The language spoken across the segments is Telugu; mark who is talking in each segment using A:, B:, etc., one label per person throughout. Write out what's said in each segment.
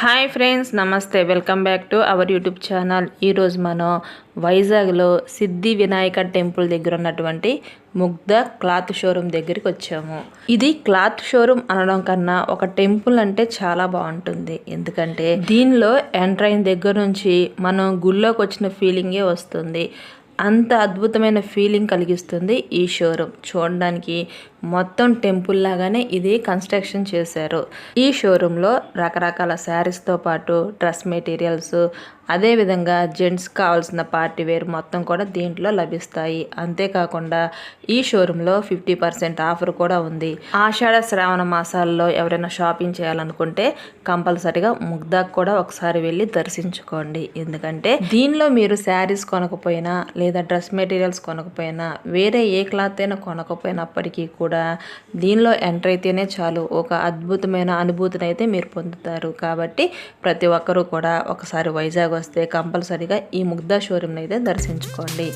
A: హాయ్ ఫ్రెండ్స్ నమస్తే. Welcome back to our YouTube channel. ఈరోజు మనం వైజాగ్లో సిద్ధి వినాయక టెంపుల్ దగ్గర ఉన్నటువంటి ముగ్ధ క్లాత్ షోరూమ్ దగ్గరికి వచ్చాము. ఇది క్లాత్ షోరూమ్ అనడం కన్నా ఒక టెంపుల్ అంటే చాలా బాగుంటుంది. ఎందుకంటే దీనిలో ఎంటర్ అయిన దగ్గర నుంచి మనం గుళ్ళోకి వచ్చిన ఫీలింగే వస్తుంది. అంత అద్భుతమైన ఫీలింగ్ కలిగిస్తుంది ఈ షోరూమ్. చూడడానికి మొత్తం టెంపుల్ లాగానే ఇది కన్స్ట్రక్షన్ చేశారు. ఈ షోరూంలో రకరకాల శారీస్తో పాటు డ్రెస్ మెటీరియల్స్ అదేవిధంగా జెంట్స్ కావాల్సిన పార్టీ వేర్ మొత్తం కూడా దీంట్లో లభిస్తాయి. అంతేకాకుండా ఈ షోరూంలో ఫిఫ్టీ పర్సెంట్ ఆఫర్ కూడా ఉంది. ఆషాఢ శ్రావణ మాసాల్లో ఎవరైనా షాపింగ్ చేయాలనుకుంటే కంపల్సరిగా ముగ్దాకు కూడా ఒకసారి వెళ్ళి దర్శించుకోండి. ఎందుకంటే దీనిలో మీరు శారీస్ కొనకపోయినా లేదా డ్రెస్ మెటీరియల్స్ కొనకపోయినా వేరే ఏ క్లాత్ అయినా కొనకపోయినప్పటికీ కూడా కూడా దీనిలో ఎంటర్ అయితేనే చాలు. ఒక అద్భుతమైన అనుభూతిని అయితే మీరు పొందుతారు. కాబట్టి ప్రతి ఒక్కరూ కూడా ఒకసారి వైజాగ్ వస్తే కంపల్సరీగా ఈ ముగ్ధా షోరూమ్ని అయితే దర్శించుకోండి.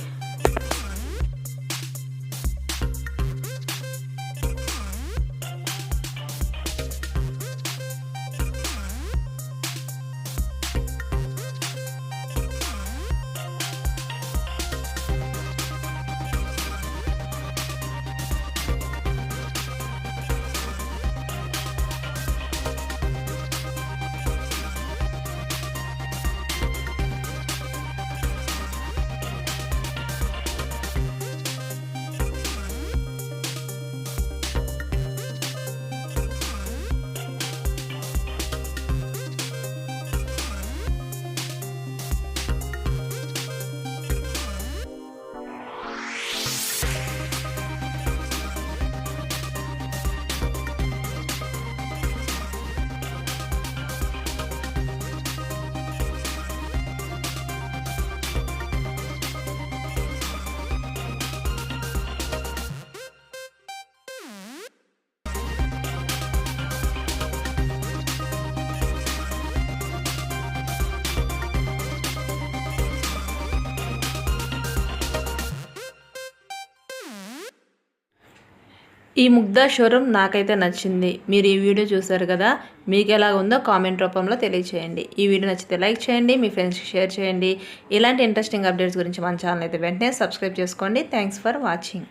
A: ఈ ముగ్ధా షోరూమ్ నాకైతే నచ్చింది. మీరు ఈ వీడియో చూసారు కదా మీకు ఎలా ఉందో కామెంట్ రూపంలో తెలియచేయండి. ఈ వీడియో నచ్చితే లైక్ చేయండి మీ ఫ్రెండ్స్కి షేర్ చేయండి. ఇలాంటి ఇంట్రెస్టింగ్ అప్డేట్స్ గురించి మన ఛానల్ అయితే వెంటనే సబ్స్క్రైబ్ చేసుకోండి. Thanks for watching.